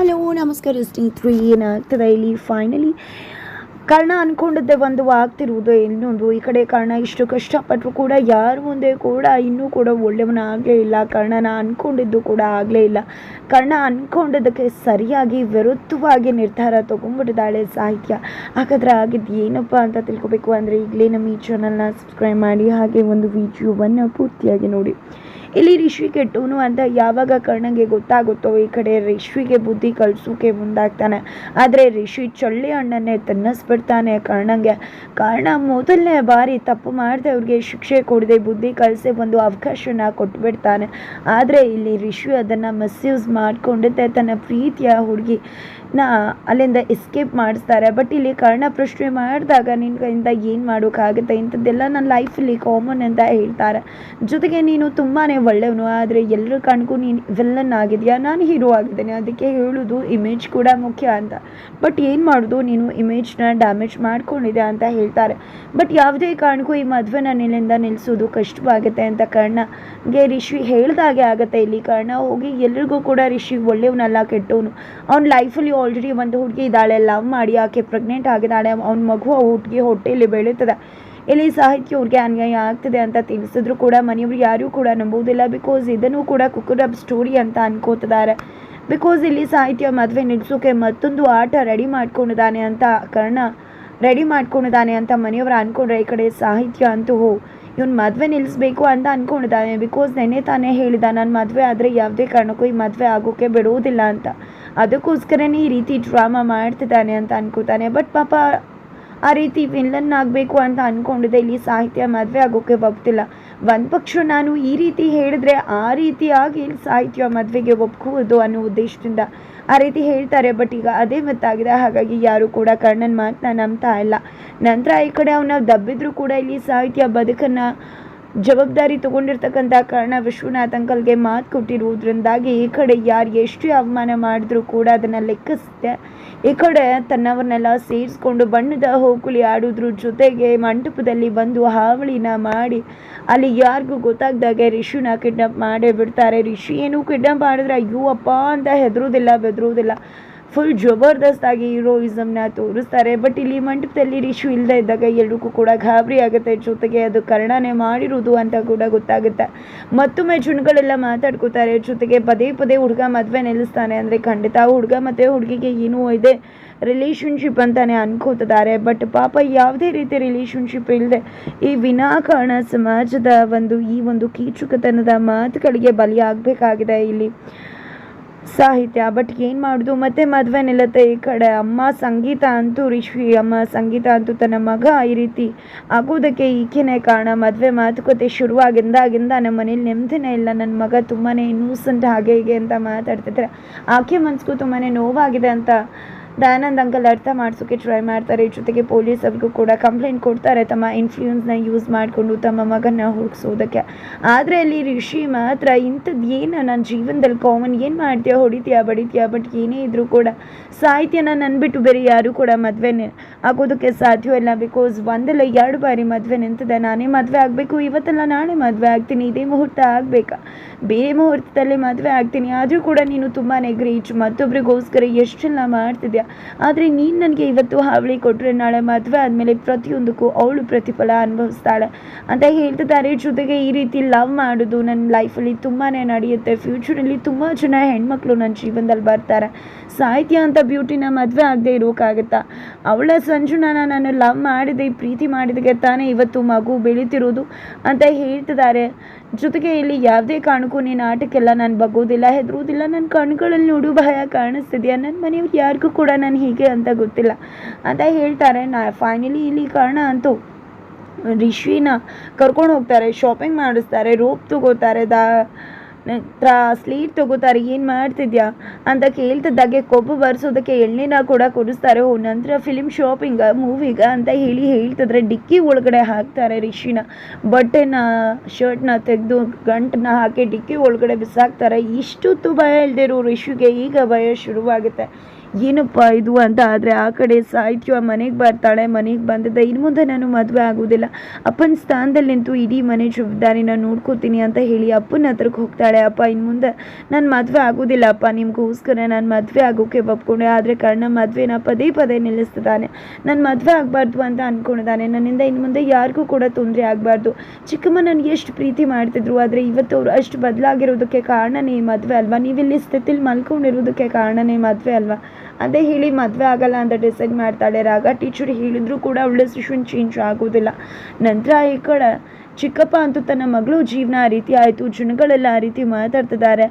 Hello, ನಮಸ್ಕಾರ. ಸ್ನೇಹಿತರು three ಏನಾಗ್ತದೆ ಇಲ್ಲಿ ಫೈನಲಿ ಕರ್ಣ ಅಂದ್ಕೊಂಡಿದ್ದೆ ಒಂದು ಆಗ್ತಿರುವುದು ಇನ್ನೊಂದು. ಈ ಕಡೆ ಕರ್ಣ ಇಷ್ಟು ಕಷ್ಟಪಟ್ಟರು ಕೂಡ ಯಾರು ಮುಂದೆ ಕೂಡ ಇನ್ನೂ ಕೂಡ ಒಳ್ಳೆಯವನಾಗಲೇ ಇಲ್ಲ. ಕರ್ಣನ ಅಂದ್ಕೊಂಡಿದ್ದು ಕೂಡ ಆಗಲೇ ಇಲ್ಲ. ಕರ್ಣ ಅಂದ್ಕೊಂಡಿದ್ದಕ್ಕೆ ಸರಿಯಾಗಿ ವಿರುದ್ಧವಾಗಿ ನಿರ್ಧಾರ ತೊಗೊಂಡ್ಬಿಟ್ಟಿದ್ದಾಳೆ ಸಾಹಿತ್ಯ. ಹಾಗಾದರೆ ಆಗಿದ್ದು ಏನಪ್ಪ ಅಂತ ತಿಳ್ಕೊಬೇಕು ಅಂದರೆ ಈಗಲೇ ನಮ್ಮ ಈ ಚಾನಲ್ನ ಸಬ್ಸ್ಕ್ರೈಬ್ ಮಾಡಿ, ಹಾಗೆ ಒಂದು ವಿಡಿಯೋವನ್ನು ಪೂರ್ತಿಯಾಗಿ ನೋಡಿ. ಇಲ್ಲಿ ರಿಷಿ ಕೆಟ್ಟವನು ಅಂತ ಯಾವಾಗ ಕರ್ಣಗೆ ಗೊತ್ತಾಗುತ್ತೋ ಈ ಕಡೆ ರಿಷಿಗೆ ಬುದ್ಧಿ ಕಳ್ಸೋಕೆ ಮುಂದಾಗ್ತಾನೆ. ಆದರೆ ರಿಷಿ ಚಳ್ಳಿ ಹಣ್ಣನ್ನೇ ತನ್ನಿಸ್ಬಿಡ್ತಾನೆ ಕರ್ಣಂಗೆ. ಕರ್ಣ ಮೊದಲನೇ ಬಾರಿ ತಪ್ಪು ಮಾಡದೆ ಅವ್ರಿಗೆ ಶಿಕ್ಷೆ ಕೊಡದೆ ಬುದ್ಧಿ ಕಳಿಸಿ ಒಂದು ಅವಕಾಶನ ಕೊಟ್ಬಿಡ್ತಾನೆ. ಆದರೆ ಇಲ್ಲಿ ರಿಷಿ ಅದನ್ನು ಮಿಸ್ಯೂಸ್ ಮಾಡಿಕೊಂಡಿದ್ದೆ. ತನ್ನ ಪ್ರೀತಿಯ ಹುಡುಗಿ ನಾ ಅಲ್ಲಿಂದ ಎಸ್ಕೇಪ್ ಮಾಡಿಸ್ತಾರೆ. ಬಟ್ ಇಲ್ಲಿ ಕರ್ಣ ಮಾಡಿದಾಗ ನಿನ್ನ ಕೈಯಿಂದ ಏನು ಮಾಡೋಕ್ಕಾಗುತ್ತೆ ಇಂಥದ್ದೆಲ್ಲ ನನ್ನ ಲೈಫಲ್ಲಿ ಕಾಮನ್ ಅಂತ ಹೇಳ್ತಾರೆ. ಜೊತೆಗೆ ನೀನು ತುಂಬಾ ಒಳ್ಳೆಯವನು, ಆದರೆ ಎಲ್ಲರ ಕಣ್ಗೂ ನೀನು ವಿಲ್ಲನ್ ಆಗಿದೆಯಾ? ನಾನು ಹೀರೋ ಆಗಿದ್ದೇನೆ, ಅದಕ್ಕೆ ಹೇಳೋದು ಇಮೇಜ್ ಕೂಡ ಮುಖ್ಯ ಅಂತ. ಬಟ್ ಏನು ಮಾಡೋದು? ನೀನು ಇಮೇಜ್ನ ಡ್ಯಾಮೇಜ್ ಮಾಡ್ಕೊಂಡಿದೆ ಅಂತ ಹೇಳ್ತಾರೆ. ಬಟ್ ಯಾವುದೇ ಕಾರಣಕ್ಕೂ ಈ ಮದುವೆನ ನಿಲ್ಲಿಂದ ನಿಲ್ಲಿಸೋದು ಕಷ್ಟವಾಗುತ್ತೆ ಅಂತ ಕರ್ಣಗೆ ರಿಷಿ ಹೇಳ್ದಾಗೆ ಆಗುತ್ತೆ. ಇಲ್ಲಿ ಕರ್ಣ ಹೋಗಿ ಎಲ್ರಿಗೂ ಕೂಡ ರಿಷಿ ಒಳ್ಳೆಯವನಲ್ಲ, ಕೆಟ್ಟವನು. ಅವ್ನ ಲೈಫಲ್ಲಿ ಆಲ್ರೆಡಿ ಒಂದು ಹುಡುಗಿ ಇದ್ದಾಳೆ ಲವ್ ಮಾಡಿ ಆಕೆ ಪ್ರೆಗ್ನೆಂಟ್ ಆಗಿದ್ದಾಳೆ, ಅವ್ನ ಮಗು ಆ ಹುಡುಗಿ ಹೊಟ್ಟೆಯಲ್ಲಿ ಬೆಳೀತದೆ ಇಲ್ಲಿ ಸಾಹಿತ್ಯ ಅವ್ರಿಗೆ ಅನ್ಯಾಯ ಆಗ್ತದೆ ಅಂತ ತಿಳಿಸಿದ್ರು ಕೂಡ, ಮನೆಯವರು ಯಾರೂ ಕೂಡ ನಂಬುವುದಿಲ್ಲ. ಬಿಕಾಸ್ ಇದನ್ನು ಕೂಡ ಕುಕ್ಕುರಬ್ ಸ್ಟೋರಿ ಅಂತ ಅನ್ಕೋತಿದ್ದಾರೆ. ಬಿಕಾಸ್ ಇಲ್ಲಿ ಸಾಹಿತ್ಯ ಮದುವೆ ನಿಲ್ಲಿಸೋಕೆ ಮತ್ತೊಂದು ಆಟ ರೆಡಿ ಮಾಡ್ಕೊಂಡಿದ್ದಾನೆ ಅಂತ, ಕರ್ಣ ರೆಡಿ ಮಾಡ್ಕೊಂಡಿದ್ದಾನೆ ಅಂತ ಮನೆಯವರು ಅನ್ಕೊಂಡ್ರೆ ಈ ಕಡೆ ಸಾಹಿತ್ಯ ಅಂತೂ ಹೋ, ಇವ್ನು ಮದುವೆ ನಿಲ್ಲಿಸ್ಬೇಕು ಅಂತ ಅಂದ್ಕೊಂಡಿದ್ದಾನೆ ಬಿಕಾಸ್ ನೆನ್ನೆ ತಾನೇ ಹೇಳಿದ, ನಾನು ಮದುವೆ ಆದರೆ ಯಾವುದೇ ಕಾರಣಕ್ಕೂ ಈ ಮದುವೆ ಆಗೋಕ್ಕೆ ಬಿಡುವುದಿಲ್ಲ ಅಂತ. ಅದಕ್ಕೋಸ್ಕರನೇ ಈ ರೀತಿ ಡ್ರಾಮಾ ಮಾಡ್ತಿದ್ದಾನೆ ಅಂತ ಅನ್ಕೋತಾನೆ. ಬಟ್ ಪಾಪ ಆ ರೀತಿ ವಿಲ್ಲನ್ ಆಗಬೇಕು ಅಂತ ಅಂದ್ಕೊಂಡಿದ್ದೆ ಇಲ್ಲಿ ಸಾಹಿತ್ಯ ಮದುವೆ ಆಗೋಕ್ಕೆ ಒಪ್ತಿಲ್ಲ. ಒಂದು ಪಕ್ಷ ನಾನು ಈ ರೀತಿ ಹೇಳಿದ್ರೆ ಆ ರೀತಿಯಾಗಿ ಇಲ್ಲಿ ಸಾಹಿತ್ಯ ಮದುವೆಗೆ ಒಪ್ಕೋದು ಅನ್ನೋ ಉದ್ದೇಶದಿಂದ ಆ ರೀತಿ ಹೇಳ್ತಾರೆ. ಬಟ್ ಈಗ ಅದೇ ಗೊತ್ತಾಗಿದೆ. ಹಾಗಾಗಿ ಯಾರು ಕೂಡ ಕರ್ಣನ್ ಮಾತನ್ನ ನಂಬ್ತಾ ಇಲ್ಲ. ನಂತರ ಈ ಕಡೆ ಅವನ ದಬ್ಬಿದ್ರು ಕೂಡ ಇಲ್ಲಿ ಸಾಹಿತ್ಯ ಬದುಕನ್ನು ಜವಾಬ್ದಾರಿ ತಗೊಂಡಿರ್ತಕ್ಕಂಥ ಕಾರಣ ವಿಶ್ವನಾಥ್ ಅಂಕಲ್ಗೆ ಮಾತು ಕೊಟ್ಟಿರುವುದರಿಂದಾಗಿ ಈ ಕಡೆ ಯಾರು ಎಷ್ಟು ಅವಮಾನ ಮಾಡಿದ್ರು ಕೂಡ ಅದನ್ನು ಲೆಕ್ಕಿಸುತ್ತೆ ಈ ಕಡೆ ತನ್ನವ್ರನ್ನೆಲ್ಲ ಸೇರಿಸ್ಕೊಂಡು ಬಣ್ಣದ ಹೋಗುಲಿ ಆಡೋದ್ರ ಜೊತೆಗೆ ಮಂಟಪದಲ್ಲಿ ಬಂದು ಹಾವಳಿನ ಮಾಡಿ ಅಲ್ಲಿ ಯಾರಿಗೂ ಗೊತ್ತಾಗ್ದಾಗೆ ರಿಷಿನ ಕಿಡ್ನಾಪ್ ಮಾಡೇ ಬಿಡ್ತಾರೆ. ರಿಷಿ ಏನು ಕಿಡ್ನಾಪ್ ಮಾಡಿದ್ರೆ ಅಯ್ಯೋ ಅಪ್ಪ ಅಂತ ಹೆದರೋದಿಲ್ಲ ಬೆದರೋದಿಲ್ಲ ಫುಲ್ ಜಬರ್ದಸ್ತಾಗಿ ಹೀರೋಯಿಸಮ್ನ ತೋರಿಸ್ತಾರೆ. ಬಟ್ ಇಲ್ಲಿ ಮಂಟಪದಲ್ಲಿ ರಿಶು ಇಲ್ಲದೆ ಇದ್ದಾಗ ಎಲ್ರಿಗೂ ಕೂಡ ಗಾಬರಿ ಆಗುತ್ತೆ. ಜೊತೆಗೆ ಅದು ಕರ್ಣನೇ ಮಾಡಿರೋದು ಅಂತ ಕೂಡ ಗೊತ್ತಾಗುತ್ತೆ. ಮತ್ತೊಮ್ಮೆ ಜುಣ್ಗಳೆಲ್ಲ ಮಾತಾಡ್ಕೋತಾರೆ. ಜೊತೆಗೆ ಪದೇ ಪದೇ ಹುಡುಗ ಮದುವೆ ನಿಲ್ಲಿಸ್ತಾನೆ ಅಂದರೆ ಖಂಡಿತ ಹುಡುಗ ಮತ್ತು ಹುಡುಗಿಗೆ ಏನೂ ಇದೆ ರಿಲೇಶನ್ಶಿಪ್ ಅಂತಾನೆ ಅನ್ಕೋತಿದ್ದಾರೆ. ಬಟ್ ಪಾಪ ಯಾವುದೇ ರೀತಿ ರಿಲೇಶನ್ಶಿಪ್ ಇಲ್ಲದೆ ಈ ವಿನಾಕಾರಣ ಸಮಾಜದ ಒಂದು ಈ ಒಂದು ಕೀಚುಕತನದ ಮಾತುಗಳಿಗೆ ಬಲಿಯಾಗಬೇಕಾಗಿದೆ ಇಲ್ಲಿ. ಸಾಹಿತ್ಯ ಬಟ್ ಏನು ಮಾಡೋದು? ಮತ್ತೆ ಮದುವೆ ನಿಲ್ಲತ್ತೆ ಈ ಕಡೆ. ಅಮ್ಮ ಸಂಗೀತ ಅಂತೂ ರಿಶ್ವಿ, ಅಮ್ಮ ಸಂಗೀತ ಅಂತೂ ತನ್ನ ಮಗ ಈ ರೀತಿ ಆಗೋದಕ್ಕೆ ಈಕೆನೇ ಕಾರಣ. ಮದುವೆ ಮಾತುಕತೆ ಶುರುವಾಗಿಂದಾಗಿಂದ ನಮ್ಮ ಮನೇಲಿ ನೆಮ್ಮದಿನೇ ಇಲ್ಲ. ನನ್ನ ಮಗ ತುಂಬಾ ಇನ್ನೂಸೆಂಟ್ ಹಾಗೆ ಹೀಗೆ ಅಂತ ಮಾತಾಡ್ತಿದ್ರೆ. ಆಕೆ ಮನ್ಸಿಗೂ ತುಂಬಾ ನೋವಾಗಿದೆ ಅಂತ ದಯಾನಂದ್ ಅಂಕಲ್ ಅರ್ಥ ಮಾಡಿಸೋಕೆ ಟ್ರೈ ಮಾಡ್ತಾರೆ. ಜೊತೆಗೆ ಪೊಲೀಸ್ ಅವ್ರಿಗೂ ಕೂಡ ಕಂಪ್ಲೇಂಟ್ ಕೊಡ್ತಾರೆ. ತಮ್ಮ ಇನ್ಫ್ಲೂಯೆನ್ಸ್ನ ಯೂಸ್ ಮಾಡಿಕೊಂಡು ತಮ್ಮ ಮಗನ ಹುಡುಕ್ಸೋದಕ್ಕೆ ಆದರೆ ಅಲ್ಲಿ ರಿಷಿ ಮಾತ್ರ ಇಂಥದ್ದು ಏನು? ನನ್ನ ಜೀವನದಲ್ಲಿ ಕಾಮನ್ ಏನು ಮಾಡ್ತೀಯಾ ಹೊಡಿತೀಯಾ, ಬಡಿತೀಯ? ಬಟ್ ಏನೇ ಇದ್ರೂ ಕೂಡ ಸಾಹಿತ್ಯನ ನನ್ನ ಬಿಟ್ಟು ಬೇರೆ ಯಾರೂ ಕೂಡ ಮದುವೆನೇ ಆಗೋದಕ್ಕೆ ಸಾಧ್ಯವಿಲ್ಲ ಬಿಕಾಸ್ ಒಂದಲ್ಲ ಎರಡು ಬಾರಿ ಮದುವೆ ನಿಂತಿದೆ. ನಾನೇ ಮದುವೆ ಆಗಬೇಕು, ಇವತ್ತೆಲ್ಲ ನಾಳೆ ಮದುವೆ ಆಗ್ತೀನಿ. ಇದೇ ಮುಹೂರ್ತ ಆಗಬೇಕಾ? ಬೇರೆ ಮುಹೂರ್ತದಲ್ಲಿ ಮದುವೆ ಆಗ್ತೀನಿ. ಆದರೂ ಕೂಡ ನೀನು ತುಂಬಾ ಗ್ರೀಚ್ ಮತ್ತೊಬ್ಬರಿಗೋಸ್ಕರ ಎಷ್ಟೆಲ್ಲ ಮಾಡ್ತಿದ್ಯಾ? ಆದರೆ ನೀನು ನನಗೆ ಇವತ್ತು ಹಾವಳಿ ಕೊಟ್ಟರೆ ನಾಳೆ ಮದುವೆ ಆದಮೇಲೆ ಪ್ರತಿಯೊಂದಕ್ಕೂ ಅವಳು ಪ್ರತಿಫಲ ಅನುಭವಿಸ್ತಾಳೆ ಅಂತ ಹೇಳ್ತಿದ್ದಾರೆ. ಜೊತೆಗೆ ಈ ರೀತಿ ಲವ್ ಮಾಡೋದು ನನ್ನ ಲೈಫಲ್ಲಿ ತುಂಬಾ ನಡೆಯುತ್ತೆ. ಫ್ಯೂಚರಲ್ಲಿ ತುಂಬ ಜನ ಹೆಣ್ಮಕ್ಳು ನನ್ನ ಜೀವನದಲ್ಲಿ ಬರ್ತಾರೆ. ಸಾಹಿತ್ಯ ಅಂತ ಬ್ಯೂಟಿನ ಮದುವೆ ಆಗದೆ ಇರೋಕ್ಕಾಗತ್ತಾ ಅವಳ ಸಂಜುನ ನಾನು ಲವ್ ಮಾಡಿದೆ, ಪ್ರೀತಿ ಮಾಡಿದಕ್ಕೆ ತಾನೇ ಇವತ್ತು ಮಗು ಬೆಳೀತಿರೋದು ಅಂತ ಹೇಳ್ತಿದ್ದಾರೆ. ಜೊತೆಗೆ ಇಲ್ಲಿ ಯಾವುದೇ ಕಾರಣಕ್ಕೂ ನೀನು ಆಟಕ್ಕೆಲ್ಲ ನಾನು ಬಗ್ಗೋದಿಲ್ಲ ಹೆದರೋದಿಲ್ಲ ನನ್ನ ಕಣ್ಗಳಲ್ಲಿ ನೋಡು ಭಯ ಕಾಣಿಸ್ತಿದೆಯಾ? ನನ್ನ ಮನೆಯವ್ರು ಯಾರಿಗೂ ಕೂಡ ನಾನು ಹೀಗೆ ಅಂತ ಗೊತ್ತಿಲ್ಲ. ಅಂತ ಹೇಳ್ತಾರೆ. ನಾ ಫೈನಲಿ ಇಲ್ಲಿ ಕಾರಣ ಅಂತೂ ರಿಶ್ವಿನ ಕರ್ಕೊಂಡು ಹೋಗ್ತಾರೆ ಶಾಪಿಂಗ್ ಮಾಡಿಸ್ತಾರೆ ರೋಪ್ ತಗೋತಾರೆ, ದಾ ಸ್ಲೀಟ್ ತಗೋತಾರೆ, ಏನು ಮಾಡ್ತಿದ್ಯಾ? ಅಂತ ಕೇಳ್ತಿದ್ದಾಗೆ ಕೊಬ್ಬು ಬರ್ಸೋದಕ್ಕೆ ಎಣ್ಣೆನ ಕೂಡ ಕುಡಿಸ್ತಾರೆ. ಓ, ನಂತರ ಫಿಲಿಮ್ ಶಾಪಿಂಗ ಮೂವಿಗ ಅಂತ ಹೇಳಿ ಹೇಳ್ತಿದ್ರೆ ಡಿಕ್ಕಿ ಒಳಗಡೆ ಹಾಕ್ತಾರೆ ರಿಷಿನ. ಬಟ್ಟೆನ ಶರ್ಟ್ನ ತೆಗೆದು ಗಂಟನ್ನ ಹಾಕಿ ಡಿಕ್ಕಿ ಒಳಗಡೆ ಬಿಸಾಕ್ತಾರೆ. ಇಷ್ಟೊತ್ತು ಭಯ ಇಲ್ದಿರೋ ರಿಷಿಗೆ ಈಗ ಭಯ ಶುರುವಾಗುತ್ತೆ. ಏನಪ್ಪ ಇದು ಅಂತ ಆದರೆ ಆ ಕಡೆ ಸಾಹಿತ್ಯ ಮನೆಗೆ ಬರ್ತಾಳೆ, ಮನೆಗೆ ಬಂದಿದ್ದೆ ಇನ್ನು ಮುಂದೆ ನಾನು ಮದುವೆ ಆಗೋದಿಲ್ಲ. ಅಪ್ಪನ ಸ್ಥಾನದಲ್ಲಿ ನಿಂತು ಇಡೀ ಮನೆ ಜವಾಬ್ದಾರಿನ ನೋಡ್ಕೋತೀನಿ ಅಂತ ಹೇಳಿ ಅಪ್ಪನ ಹತ್ರಕ್ಕೆ ಹೋಗ್ತಾಳೆ. ಅಪ್ಪ ಇನ್ನು ಮುಂದೆ ನಾನು ಮದುವೆ ಆಗೋದಿಲ್ಲ ಅಪ್ಪ ನಿಮಗೋಸ್ಕರ ನಾನು ಮದುವೆ ಆಗೋಕ್ಕೆ ಒಪ್ಕೊಂಡೆ, ಆದರೆ ಕರ್ಣ ಮದುವೆನ ಪದೇ ಪದೇ ನಿಲ್ಲಿಸ್ತಿದ್ದಾನೆ. ನಾನು ಮದುವೆ ಆಗಬಾರ್ದು ಅಂತ ಅಂದ್ಕೊಂಡಿದ್ದಾನೆ ನನ್ನಿಂದ ಇನ್ನು ಮುಂದೆ ಯಾರಿಗೂ ಕೂಡ ತೊಂದರೆ ಆಗಬಾರ್ದು. ಚಿಕ್ಕಮ್ಮ ನನಗೆ ಎಷ್ಟು ಪ್ರೀತಿ ಮಾಡ್ತಿದ್ರು, ಆದರೆ ಇವತ್ತು ಅವರು ಅಷ್ಟು ಬದಲಾಗಿರೋದಕ್ಕೆ ಕಾರಣನೇ ಮದುವೆ ಅಲ್ವಾ? ನೀವಿಲ್ಲಿ ಸ್ಥಿತಿಲಿ ಮಲ್ಕೊಂಡಿರೋದಕ್ಕೆ ಕಾರಣನೇ ಮದುವೆ ಅಲ್ವಾ? ಅದೇ ಹೇಳಿ ಮದುವೆ ಆಗಲ್ಲ ಅಂತ ಡಿಸೈಡ್ ಮಾಡ್ತಾಳೆ. ರಾಗ ಟೀಚರ್ ಹೇಳಿದ್ರು ಕೂಡ ಅವಳ ಡಿಸಿಷನ್ ಚೇಂಜ್ ಆಗೋದಿಲ್ಲ. ನಂತರ ಈ ಕಡೆ ಚಿಕ್ಕಪ್ಪ ಅಂತೂ ತನ್ನ ಮಗಳು ಜೀವನ ಆ ರೀತಿ ಆಯಿತು, ಜನಗಳೆಲ್ಲ ಆ ರೀತಿ ಮಾತಾಡ್ತಿದ್ದಾರೆ.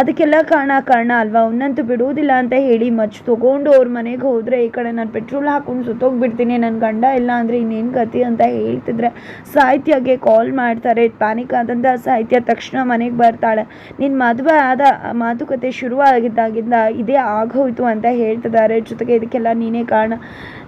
ಅದಕ್ಕೆಲ್ಲ ಕಾರಣ ಕಾರಣ ಅಲ್ವಾ? ಅವನ್ನಂತೂ ಬಿಡೋದಿಲ್ಲ ಅಂತ ಹೇಳಿ ಮಚ್ ತೊಗೊಂಡು ಅವ್ರ ಮನೆಗೆ ಹೋದರೆ ಈ ಕಡೆ ನಾನು ಪೆಟ್ರೋಲ್ ಹಾಕೊಂಡು ಸುತ್ತೋಗ್ಬಿಡ್ತೀನಿ ನನ್ನ ಗಂಡ ಇಲ್ಲ ಅಂದರೆ ಇನ್ನೇನು ಗತಿ ಅಂತ ಹೇಳ್ತಿದ್ರೆ ಸಾಹಿತ್ಯಗೆ ಕಾಲ್ ಮಾಡ್ತಾರೆ. ಪ್ಯಾನಿಕ್ ಆದಂಥ ಸಾಹಿತ್ಯ ತಕ್ಷಣ ಮನೆಗೆ ಬರ್ತಾಳೆ. ನಿನ್ನ ಮದುವೆ ಆದ ಮಾತುಕತೆ ಶುರುವಾಗಿದ್ದಾಗಿಂದ ಇದೇ ಆಗೋಯ್ತು ಅಂತ ಹೇಳ್ತಿದ್ದಾರೆ. ಜೊತೆಗೆ ಇದಕ್ಕೆಲ್ಲ ನೀನೇ ಕಾರಣ.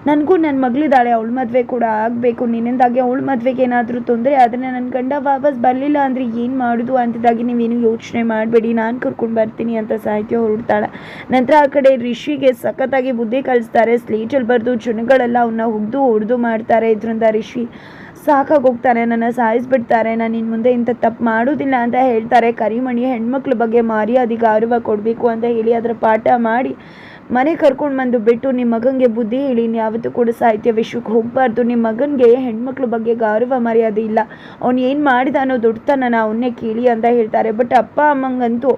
ನನಗೂ ನನ್ನ ಮಗಳಿದ್ದಾಳೆ, ಅವಳ ಮದುವೆ ಕೂಡ ಆಗಬೇಕು. ನಿನ್ನಿಂದಾಗಿ ಅವಳ ಮದುವೆಗೆ ಏನಾದರೂ ತೊಂದರೆ ಆದರೆ ನನ್ನ ಗಂಡ ವಾಪಸ್ ಬರಲಿಲ್ಲ ಅಂದರೆ ಏನು ಮಾಡೋದು ಅಂತಿದ್ದಾಗಿ ನೀವೇನು ಯೋಚನೆ ಮಾಡಬೇಡಿ. ನಾನು ಕರ್ಕೊಂಡು ಬರ್ತೀನಿ ಅಂತ ಸಾಹಿತ್ಯ ಹೊರಡ್ತಾಳೆ. ನಂತರ ಆ ಕಡೆ ರಿಷಿಗೆ ಸಖತ್ತಾಗಿ ಬುದ್ಧಿ ಕಲಿಸ್ತಾರೆ. ಸ್ಲೇಟಲ್ಲಿ ಬರೆದು ಜನಗಳೆಲ್ಲ ಅವನ್ನ ಹುಗ್ದು ಹೊಡೆದು ಮಾಡ್ತಾರೆ. ಇದರಿಂದ ರಿಷಿ ಸಾಕಾಗಿ ಹೋಗ್ತಾರೆ ನನ್ನ ಸಾಯಿಸ್ಬಿಡ್ತಾರೆ. ನಾನು ಇನ್ನು ಮುಂದೆ ಇಂಥ ತಪ್ಪು ಮಾಡೋದಿಲ್ಲ ಅಂತ ಹೇಳ್ತಾರೆ. ಕರಿಮಣಿ ಹೆಣ್ಮಕ್ಳ ಬಗ್ಗೆ ಮರ್ಯಾದೆ ಗೌರವ ಕೊಡಬೇಕು ಅಂತ ಹೇಳಿ ಅದರ ಪಾಠ ಮಾಡಿ ಮನೆ ಕರ್ಕೊಂಡು ಬಂದು ಬಿಟ್ಟು ನಿಮ್ಮ ಮಗನಿಗೆ ಬುದ್ಧಿ ಹೇಳಿ ಯಾವತ್ತೂ ಕೂಡ ಸಾಹಿತ್ಯ ವಿಶ್ವಕ್ಕೆ ಹೋಗಬಾರ್ದು. ನಿಮ್ಮ ಮಗನಿಗೆ ಹೆಣ್ಮಕ್ಳ ಬಗ್ಗೆ ಗೌರವ, ಮರ್ಯಾದೆ ಇಲ್ಲ. ಅವ್ನು ಏನು ಮಾಡಿದ ಅನ್ನೋ ದೊಡ್ಡತನ ಅವನ್ನೇ ಕೇಳಿ ಅಂತ ಹೇಳ್ತಾರೆ. ಬಟ್ ಅಪ್ಪ, ಅಮ್ಮಂಗಂತೂ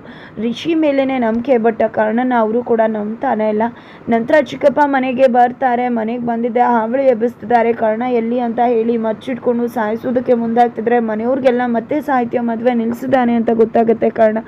ರಿಷಿ ಮೇಲೇ ನಂಬಿಕೆ ಬಟ್ ಕಾರಣನ ಅವರು ಕೂಡ ನಂಬ್ತಾನೆ ಇಲ್ಲ. ನಂತರ ಚಿಕ್ಕಪ್ಪ ಮನೆಗೆ ಬರ್ತಾರೆ, ಮನೆಗೆ ಬಂದಿದ್ದೆ, ಹಾವಳಿ ಎಬ್ಬಿಸ್ತಿದ್ದಾರೆ. ಕಾರಣ ಎಲ್ಲಿ ಅಂತ ಹೇಳಿ ಮಚ್ಚಿಟ್ಕೊಂಡು ಸಾಯಿಸೋದಕ್ಕೆ ಮುಂದಾಗ್ತಿದ್ರೆ ಮನೆಯವ್ರಿಗೆಲ್ಲ ಮತ್ತೆ ಸಾಹಿತ್ಯ ಮದುವೆ ನಿಲ್ಲಿಸಿದ್ದಾನೆ ಅಂತ ಗೊತ್ತಾಗುತ್ತೆ ಕಾರಣ.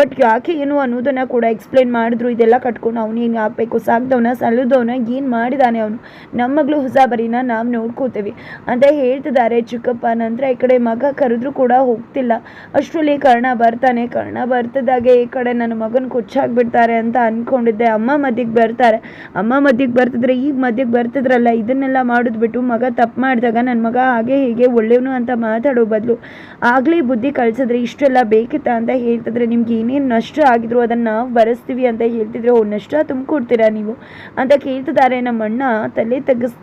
ಬಟ್ ಯಾಕೆ ಏನು ಅನ್ನೋದನ್ನು ಕೂಡ ಎಕ್ಸ್ಪ್ಲೇನ್ ಮಾಡಿದ್ರು, ಇದೆಲ್ಲ ಕಟ್ಕೊಂಡು ಅವನೇನು ಹಾಕಬೇಕು ಸಾಕ್ದವನ ಸಲ್ಲದವನ ಏನು ಮಾಡಿದಾನೆ ಅವನು? ನಮ್ಮ ಮಗಳು ಹೊಸ ಬರೀನ ನಾವು ನೋಡ್ಕೋತೀವಿ. ಅಂತ ಹೇಳ್ತಿದ್ದಾರೆ ಚಿಕ್ಕಪ್ಪ. ನಂತರ ಈ ಕಡೆ ಮಗ ಕರೆದ್ರೂ ಕೂಡ ಹೋಗ್ತಿಲ್ಲ. ಅಷ್ಟರಲ್ಲಿ ಕರ್ಣ ಬರ್ತಾನೆ. ಕರ್ಣ ಬರ್ತಿದ್ದಾಗೆ ಈ ಕಡೆ ನನ್ನ ಮಗನ ಕೊಚ್ಚಾಕ್ಬಿಡ್ತಾರೆ ಅಂತ ಅಂದ್ಕೊಂಡಿದ್ದೆ ಅಮ್ಮ ಮದ್ಯಕ್ಕೆ ಬರ್ತಾರೆ. ಅಮ್ಮ ಮದ್ಯಕ್ಕೆ ಬರ್ತಿದ್ರೆ ಈಗ ಮಧ್ಯಕ್ಕೆ ಬರ್ತಿದ್ರಲ್ಲ, ಇದನ್ನೆಲ್ಲ ಮಾಡಿದ್ಬಿಟ್ಟು ಮಗ ತಪ್ಪು ಮಾಡಿದಾಗ ನನ್ನ ಮಗ ಹಾಗೆ ಹೀಗೆ ಒಳ್ಳೆಯವನು ಅಂತ ಮಾತಾಡೋ ಬದಲು. ಆಗಲೇ ಬುದ್ಧಿ ಕಳಿಸಿದ್ರೆ ಇಷ್ಟೆಲ್ಲ ಬೇಕಿತ್ತ ಅಂತ ಹೇಳ್ತಿದ್ರೆ ನಿಮ್ಗೆ ಏನೇನು ನಷ್ಟ ಆಗಿದ್ರು ಅದನ್ನು ನಾವು ಬರೆಸ್ತೀವಿ ಅಂತ ಹೇಳ್ತಿದ್ರೆ ಓ, ನಷ್ಟ ತುಂಬಿಕೊಡ್ತೀರಾ ನೀವು? ಅಂತ ಕೇಳ್ತಿದ್ದಾರೆ ನಮ್ಮ ಅಣ್ಣ ತಲೆ ತಗ್ಗಿಸ್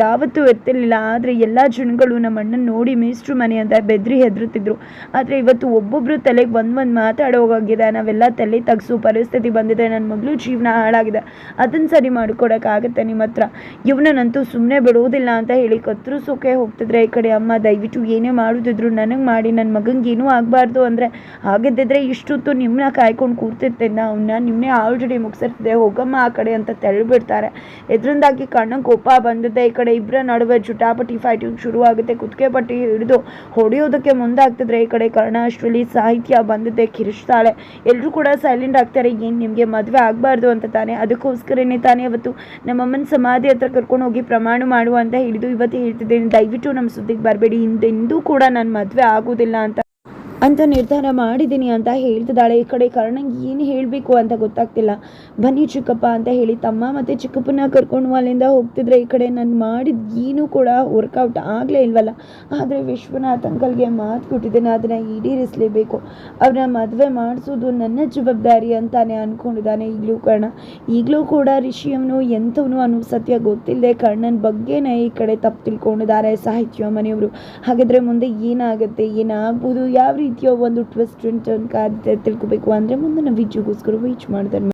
ಯಾವತ್ತೂ ಎತ್ತಿರಲಿಲ್ಲ ಆದರೆ ಎಲ್ಲ ಜನಗಳು ನಮ್ಮ ಅಣ್ಣನ ನೋಡಿ ಮೇಸ್ಟ್ರು ಮನೆ ಅಂತ ಬೆದ್ರಿ ಹೆದರುತ್ತಿದ್ರು ಆದರೆ ಇವತ್ತು ಒಬ್ಬೊಬ್ಬರು ತಲೆಗೆ ಒಂದು ಒಂದು ಮಾತಾಡೋಗಾಗಿದೆ ನಾವೆಲ್ಲ ತಲೆ ತಗ್ಸು ಪರಿಸ್ಥಿತಿ ಬಂದಿದೆ. ನನ್ನ ಮಗಳು ಜೀವನ ಹಾಳಾಗಿದೆ. ಅದನ್ನು ಸರಿ ಮಾಡ್ಕೊಡೋಕ್ಕಾಗತ್ತೆ ನಿಮ್ಮ ಹತ್ರ. ಇವನನ್ನಂತೂ ಸುಮ್ಮನೆ ಬಿಡೋದಿಲ್ಲ ಅಂತ ಹೇಳಿ ಕತ್ತರಿಸೋಕೆ ಹೋಗ್ತಿದ್ರೆ ಈ ಕಡೆ ಅಮ್ಮ ದಯವಿಟ್ಟು ಏನೇ ಮಾಡುತ್ತಿದ್ರು ನನಗೆ ಮಾಡಿ ನನ್ನ ಮಗನಿಗೆ ಏನೂ ಆಗಬಾರ್ದು ಅಂದರೆ ಹಾಗಿದ್ದಿದ್ರೆ ಇಷ್ಟೊತ್ತು ನಿಮ್ಮನ್ನ ಕಾಯ್ಕೊಂಡು ಕೂರ್ತಿರ್ತೇನೆ ಅವನ್ನ ನಿಮ್ಮನ್ನೇ ಆಲ್ರೆಡಿ ಮುಗಿಸಿರ್ತಿದೆ. ಹೋಗಮ್ಮ ಆ ಕಡೆ ಅಂತ ತೆಳ್ಳಿಬಿಡ್ತಾರೆ ಇದರಿಂದಾಗಿ ಕಣ್ಣಂಗೆ ಕೋಪ ಬಂದಿದೆ. ಈ ಕಡೆ ಇಬ್ಬರ ನಡುವೆ ಜುಟಾಪಟಿ ಫೈಟಿಂಗ್ ಶುರು ಆಗುತ್ತೆ ಕುತ್ತಿಗೆ ಪಟ್ಟಿ ಹಿಡಿದು ಹೊಡೆಯೋದಕ್ಕೆ ಮುಂದಾಗ್ತಿದ್ರೆ ಈ ಕಡೆ ಕರ್ಣ ಅಷ್ಟರಲ್ಲಿ ಸಾಹಿತ್ಯ ಬಂದಿದ್ದೆ ಕಿರಿಸ್ತಾಳೆ ಎಲ್ಲರೂ ಕೂಡ ಸೈಲೆಂಟ್ ಆಗ್ತಾರೆ. ಏನು ನಿಮಗೆ ಮದುವೆ ಆಗಬಾರ್ದು ಅಂತ ತಾನೆ. ಅದಕ್ಕೋಸ್ಕರನೇ ತಾನೇ ಅವತ್ತು ನಮ್ಮಮ್ಮನ ಸಮಾಧಿ ಹತ್ರ ಕರ್ಕೊಂಡು ಹೋಗಿ ಪ್ರಮಾಣ ಮಾಡು ಅಂತ ಹಿಡಿದು ಇವತ್ತು ಹೇಳ್ತಿದ್ದೇನೆ. ದಯವಿಟ್ಟು ನಮ್ಮ ಸುದ್ದಿಗೆ ಬರಬೇಡಿ. ಹಿಂದೆಂದೂ ಕೂಡ ನಾನು ಮದುವೆ ಆಗೋದಿಲ್ಲ ಅಂತ. ಅಂತ ನಿರ್ಧಾರ ಮಾಡಿದ್ದೀನಿ ಅಂತ ಹೇಳ್ತಿದ್ದಾಳೆ. ಈ ಕಡೆ ಕರ್ಣಂಗೆ ಏನು ಹೇಳಬೇಕು ಅಂತ ಗೊತ್ತಾಗ್ತಿಲ್ಲ. ಬನ್ನಿ ಚಿಕ್ಕಪ್ಪ ಅಂತ ಹೇಳಿ ತಮ್ಮ ಮತ್ತು ಚಿಕ್ಕಪ್ಪನ ಕರ್ಕೊಂಡು ಅಲ್ಲಿಂದ ಹೋಗ್ತಿದ್ರೆ ಈ ಕಡೆ ನಾನು ಮಾಡಿದ ಏನೂ ಕೂಡ ವರ್ಕೌಟ್ ಆಗಲೇ ಇಲ್ವಲ್ಲ. ಆದರೆ ವಿಶ್ವನಾಥ್ ಅಂಕಲ್ಗೆ ಮಾತು ಕೊಟ್ಟಿದ್ದೇನೆ, ಅದನ್ನು ಈಡೇರಿಸಲೇಬೇಕು. ಅವರ ಮದುವೆ ಮಾಡಿಸೋದು ನನ್ನ ಜವಾಬ್ದಾರಿ ಅಂತಾನೆ ಅಂದ್ಕೊಂಡಿದ್ದಾನೆ ಈಗಲೂ ಕರ್ಣ. ಈಗಲೂ ಕೂಡ ರಿಷಿಯವನು ಎಂಥವನು ಅನ್ನೋ ಸತ್ಯ ಗೊತ್ತಿಲ್ಲದೆ ಕರ್ಣನ ಬಗ್ಗೆನೇ ಈ ಕಡೆ ತಪ್ಪು ತಿಳ್ಕೊಂಡಿದ್ದಾರೆ ಸಾಹಿತ್ಯ ಮನೆಯವರು. ಹಾಗಾದರೆ ಮುಂದೆ ಏನಾಗುತ್ತೆ, ಏನಾಗ್ಬೋದು, ಯಾವ ರೀತಿಯ ಒಂದು ಟ್ವಿಸ್ಟ್ ಟರ್ನ್ ಕಾದ ತಿಳ್ಕೊಬೇಕು. ಅಂದರೆ ಮುಂದಿನ ವಿಡಿಯೋಗೋಸ್ಕರ ವೀಚ್ ಮಾಡ್ತಾರೆ